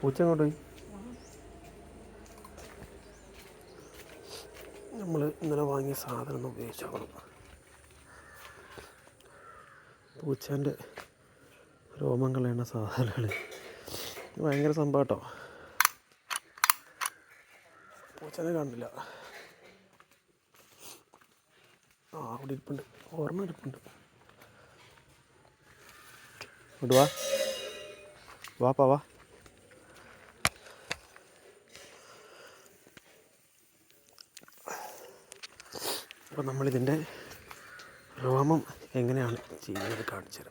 പൂച്ച അങ്ങോട്ട് പോയി? നമ്മൾ ഇന്നലെ വാങ്ങിയ സാധനം ഒന്ന് ഉപയോഗിച്ച് നോക്കണം. പൂച്ചേന്റെ രോമം കളയുന്ന സാധനങ്ങൾ ഭയങ്കര സംഭവം കേട്ടോ. പൂച്ചനെ കണ്ടില്ല. ആ അവിടെ ഇരിപ്പുണ്ട്. ഓർമ്മ ഇരിപ്പുണ്ട്. ഇങ്ങോട്ട് വാ. വാ. അപ്പോൾ നമ്മളിതിന്റെ രോമം എങ്ങനെയാണ് ചെയ്യുന്നത് കാണിച്ചു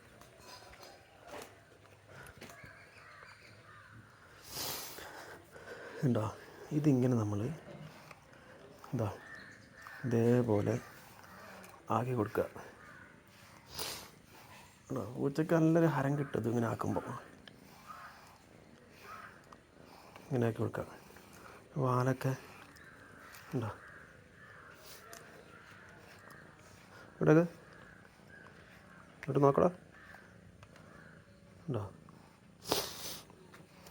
ഉണ്ടോ ഇതിങ്ങനെ നമ്മൾ എന്താ ഇതേപോലെ ആക്കി കൊടുക്കുക. ഉണ്ടോ പൂച്ചയ്ക്ക് നല്ലൊരു ഹരം കിട്ടും ഇങ്ങനെ ആക്കുമ്പോൾ ഇങ്ങനെ ആക്കി കൊടുക്കുക. വാലൊക്കെ ഉണ്ടോ ഇവിടെ ഇവിടെ നോക്കടാ. ഉണ്ടോ?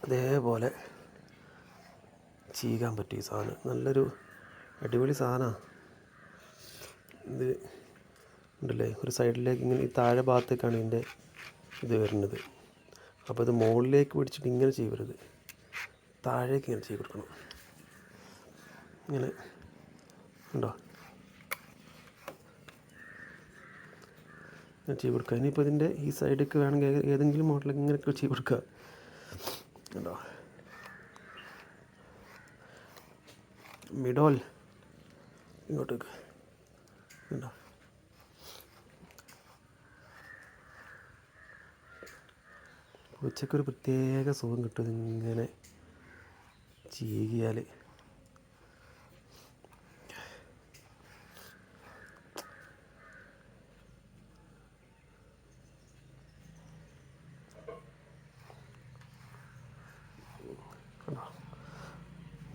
അതേപോലെ ചീകാൻ പറ്റും സാധനം. നല്ലൊരു അടിപൊളി സാധനമാണ് ഇത് ഉണ്ടല്ലേ? ഒരു സൈഡിലേക്ക് ഇങ്ങനെ ഈ താഴെ ഭാഗത്തേക്കാണ് ഇതിന്റെ ഇത് വരുന്നത്. അപ്പോൾ ഇത് മുകളിലേക്ക് പിടിച്ചിട്ട് ഇങ്ങനെ ചെയ്യരുത്. താഴേക്ക് ഇങ്ങനെ ചെയ്ത് കൊടുക്കണം. ഇങ്ങനെ. ഉണ്ടോ? ചെയ്ത് കൊടുക്കുക. ഇനിയിപ്പോൾ ഇതിന്റെ ഈ സൈഡിലേക്ക് വേണമെങ്കിൽ ഏതെങ്കിലും മോഡലിൽ ഇങ്ങനെയൊക്കെ ചെയ്ത് കൊടുക്കുക. കേട്ടോ മിഡോൽ ഇങ്ങോട്ടേക്ക് കേട്ടോ ഉച്ചക്കൊരു പ്രത്യേക സുഖം കിട്ടും ഇങ്ങനെ ചീകിയാൽ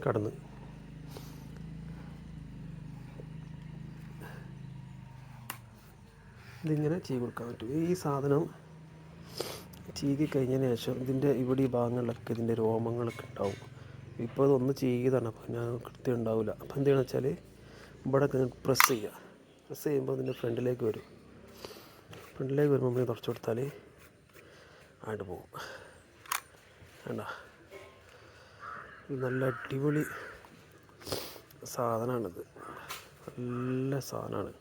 കടന്ന്. ഇതിങ്ങനെ ചീ കൊടുക്കാൻ പറ്റും. ഈ സാധനം ചീകി കഴിഞ്ഞതിന് ശേഷം ഇതിന്റെ ഇവിടെ ഈ ഭാഗങ്ങളിലൊക്കെ ഇതിന്റെ രോമങ്ങളൊക്കെ ഉണ്ടാവും. ഇപ്പോൾ ഇതൊന്ന് ചീകിയതാണ്. അപ്പോൾ ഞാൻ കൃത്യം ഉണ്ടാവില്ല. അപ്പോൾ എന്ത് ചെയ്യണമെന്ന് വെച്ചാൽ ഇവിടെ പ്രസ് ചെയ്യുക. പ്രസ് ചെയ്യുമ്പോൾ ഇതിന്റെ ഫ്രണ്ടിലേക്ക് വരും. ഫ്രണ്ടിലേക്ക് വരുമ്പോൾ നമ്മൾ തുടച്ചു കൊടുത്താൽ ആയിട്ട് പോകും. വേണ്ട നല്ല അടിപൊളി സാധനമാണിത് നല്ല സാധനമാണ്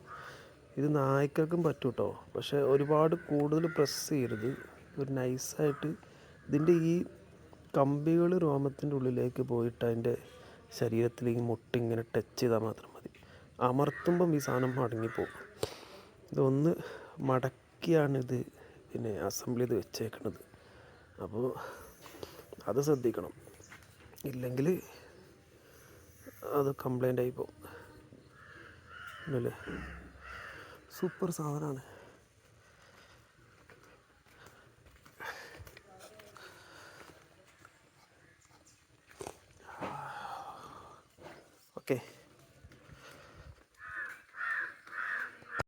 ഇത് നായ്ക്കൾക്കും പറ്റും കേട്ടോ പക്ഷേ ഒരുപാട് കൂടുതൽ പ്രസ് ചെയ്യരുത്. ഒരു നൈസായിട്ട് ഇതിന്റെ ഈ കമ്പികൾ രോമത്തിന്റെ ഉള്ളിലേക്ക് പോയിട്ട് അതിന്റെ ശരീരത്തിലേക്ക് മുട്ടി ഇങ്ങനെ ടച്ച് ചെയ്താൽ മാത്രം മതി. അമർത്തുമ്പം ഈ സാധനം മടങ്ങിപ്പോകും ഇതൊന്ന് മടക്കിയാണ് ഇത് പിന്നെ അസംബ്ലി ചെയ്ത് വെച്ചേക്കണത്. അപ്പോൾ അത് ശ്രദ്ധിക്കണം. ഇല്ലെങ്കിൽ അത് കംപ്ലൈന്റ് ആയി പോകും. അല്ലേ സൂപ്പർ സാധനമാണ്.